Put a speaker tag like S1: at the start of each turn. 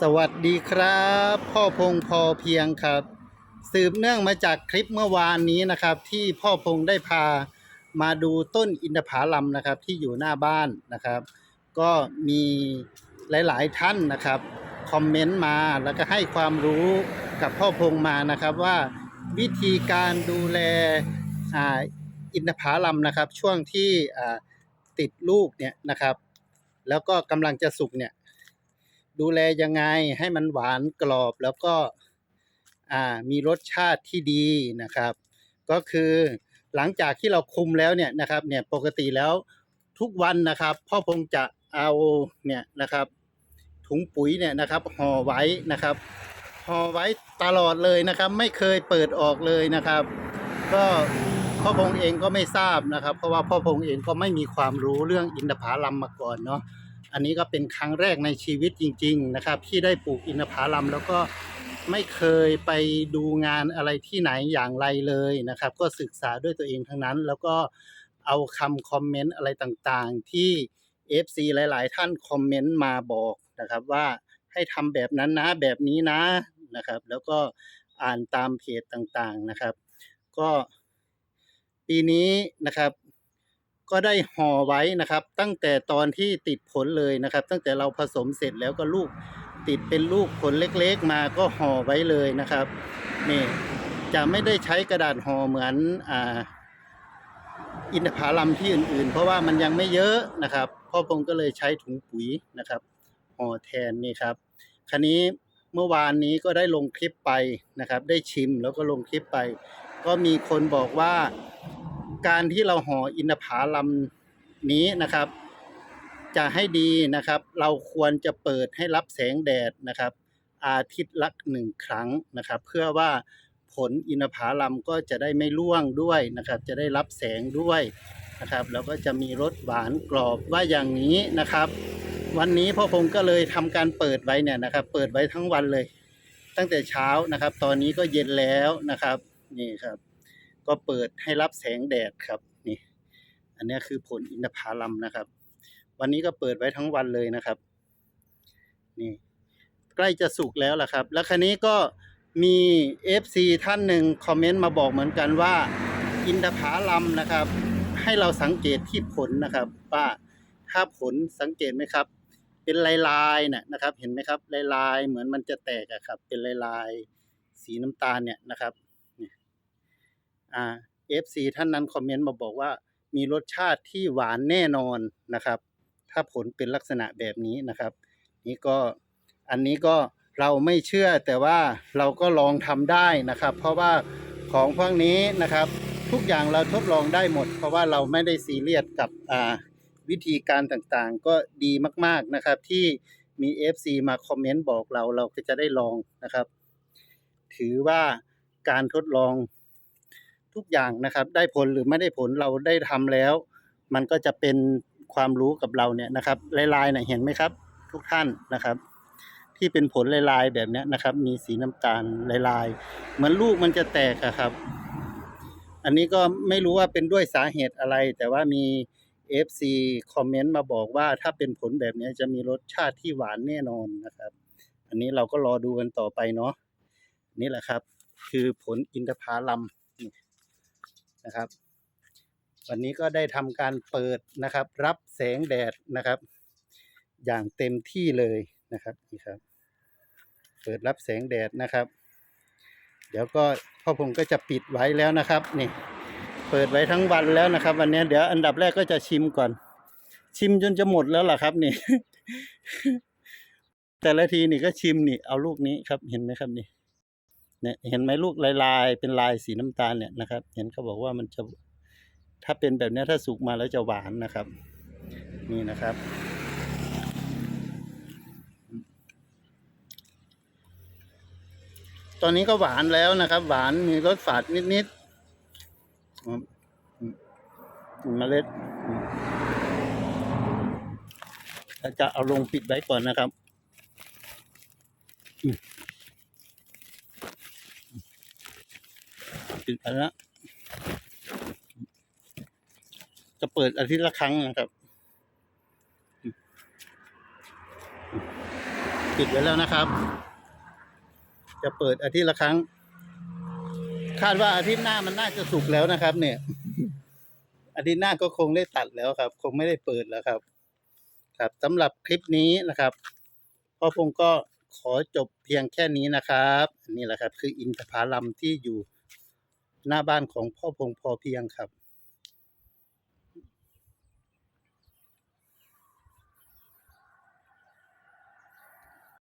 S1: สวัสดีครับ พ่อพงพอเพียงครับ สืบเนื่องมาจากคลิปเมื่อวานนี้นะครับ ที่พ่อพงได้พามาดูต้นอินทผลัมนะครับ ที่อยู่หน้าบ้านนะครับ ก็มีหลาย ๆ ท่านนะครับคอมเมนต์มาแล้วก็ให้ความรู้กับพ่อพงมานะครับว่าวิธีการดูแลอ,อินทผลัมนะครับ ช่วงที่ติดลูกเนี่ยนะครับ แล้วก็กำลังจะสุกเนี่ย ดูแลยังไงให้มันหวานกรอบแล้วก็มีรสชาติที่ดีนะครับ ก็คือหลังจากที่เราคุมแล้วเนี่ยนะครับเนี่ยปกติแล้วทุกวันนะครับ พ่อพงจะเอาเนี่ยนะครับ ถุงปุ๋ยเนี่ยนะครับห่อไว้นะครับห่อไว้ตลอดเลยนะครับ ไม่เคยเปิดออกเลยนะครับ ก็พ่อพงเองก็ไม่ทราบนะครับ เพราะว่าพ่อพงเองก็ไม่มีความรู้เรื่องอินทผลัมมาก่อนเนาะ อันนี้ก็เป็นครั้งแรกในชีวิตจริง ๆ นะครับ ที่ได้ปลูกอินทผลัมแล้วก็ไม่เคยไปดูงานอะไรที่ไหนอย่างไรเลยนะครับ ก็ศึกษาด้วยตัวเองทั้งนั้น แล้วก็เอาคำคอมเมนต์อะไรต่างๆ ที่ FC หลาย ๆ ท่านคอมเมนต์มาบอกนะครับว่าให้ทำแบบนั้นนะแบบนี้นะนะครับ แล้วก็อ่านตามเพจต่างๆนะครับ ก็ปีนี้นะครับ ก็ได้ห่อไว้นะครับ ตั้งแต่ตอนที่ติดผลเลยนะครับ ตั้งแต่เราผสมเสร็จแล้วก็ลูกติดเป็นลูกผลเล็กๆมาก็ห่อไว้เลยนะครับนี่จะไม่ได้ใช้กระดาษห่อเหมือนอ่าอินทผลัมที่อื่นๆ เพราะว่ามันยังไม่เยอะนะครับพ่อพงก็เลยใช้ถุงปุ๋ยนะครับห่อแทนนี่ครับคันนี้เมื่อวานนี้ก็ได้ลงคลิปไปนะครับ ได้ชิมแล้วก็ลงคลิปไป ก็มีคนบอกว่า การที่เราห่ออินทผลัมนี้นะครับ จะให้ดีนะครับ เราควรจะเปิดให้รับแสงแดดนะครับ อาทิตย์ละหนึ่งครั้งนะครับ เพื่อว่าผลอินทผลัมก็จะได้ไม่ร่วงด้วยนะครับ จะได้รับแสงด้วยนะครับ แล้วก็จะมีรสหวานกรอบว่าอย่างนี้นะครับ วันนี้พ่อพงศ์ก็เลยทำการเปิดไว้เนี่ยนะครับ เปิดไว้ทั้งวันเลย ตั้งแต่เช้านะครับ ตอนนี้ก็เย็นแล้วนะครับ นี่ครับ ก็เปิดให้รับแสงแดดครับนี่ อันนี้คือผลอินทผลัมนะครับ วันนี้ก็เปิดไว้ทั้งวันเลยนะครับ นี่ใกล้จะสุกแล้วล่ะครับ แล้วคันนี้ก็มี FC ท่านหนึ่งคอมเมนต์มาบอกเหมือนกันว่า อินทผลัมนะครับ ให้เราสังเกตที่ผลนะครับว่าถ้าผลสังเกตไหมครับ เป็นลายลายๆน่ะนะครับ เห็นไหมครับลายลายๆเหมือนมันจะแตกอะครับ เป็นลายลายๆสีน้ำตาลเนี่ยนะครับ เนี่ยอ่า FC ท่านนั้นคอมเมนต์มาบอกว่า มีรสชาติที่หวานแน่นอนนะครับ ถ้าผลเป็นลักษณะแบบนี้นะครับ นี่ก็อันนี้ก็เราไม่เชื่อแต่ว่าเราก็ลองทำได้นะครับ เพราะว่าของพวกนี้นะครับ ทุกอย่างเราทดลองได้หมด เพราะว่าเราไม่ได้ซีเรียสกับอ่าวิธีการต่างๆ ก็ดีมากๆนะครับ ที่มี FC มาคอมเมนต์บอกเราเราก็จะได้ลองนะครับ ถือว่าการทดลอง ทุกอย่างนะครับ ได้ผลหรือไม่ได้ผลเราได้ทำแล้ว มันก็จะเป็นความรู้กับเราเนี่ยนะครับลายๆเนี่ยเห็นไหมครับ ทุกท่านนะครับ ที่เป็นผลลายๆแบบนี้นะครับ มีสีน้ำตาลลายๆ เหมือนลูกมันจะแตกอะครับ อันนี้ก็ไม่รู้ว่าเป็นด้วยสาเหตุอะไร แต่ว่ามี FC คอมเมนต์มาบอกว่าถ้าเป็นผลแบบนี้จะมีรสชาติที่หวานแน่นอนนะครับ อันนี้เราก็รอดูกันต่อไปเนาะนี่แหละครับ คือผลอินทผลัม นะครับ วันนี้ก็ได้ทำการเปิดนะครับ รับแสงแดดนะครับ อย่างเต็มที่เลยนะครับนี่ครับ เปิดรับแสงแดดนะครับ เดี๋ยวก็พ่อพงก็จะปิดไว้แล้วนะครับนี่เปิดไว้ทั้งวันแล้วนะครับ วันนี้เดี๋ยวอันดับแรกก็จะชิมก่อน ชิมจนจะหมดแล้วล่ะครับนี่ แต่ละทีนี่ก็ชิมนี่เอาลูกนี้ครับเห็นไหมครับนี่ เนี่ยเห็นไหมลูกลายๆ เป็นลายสีน้ำตาลเนี่ยนะครับ เห็นเขาบอกว่ามันจะถ้าเป็นแบบนี้ถ้าสุกมาแล้วจะหวานนะครับ นี่นะครับ ตอนนี้ก็หวานแล้วนะครับ หวานมีรสฝาดนิดๆมเมล็ดจะเอาลงปิดไว้ก่อนนะครับ อืมปิดไปแล้วจะเปิดอาทิตย์ละครั้งนะครับปิปิดไว้แล้วนะครับ จะเปิดอาทิตย์ละครั้ง คาดว่าอาทิตย์หน้ามันน่าจะสุกแล้วนะครับ เนี่ย อาทิตย์หน้าก็คงได้ตัดแล้วครับ คงไม่ได้เปิดแล้วครับ ครับสำหรับคลิปนี้นะครับพ่อพงก็ขอจบเพียงแค่นี้นะครับ นี่แหละครับ คืออินทผลัมที่อยู่ หน้าบ้านของพ่อพงพอเพียงครับ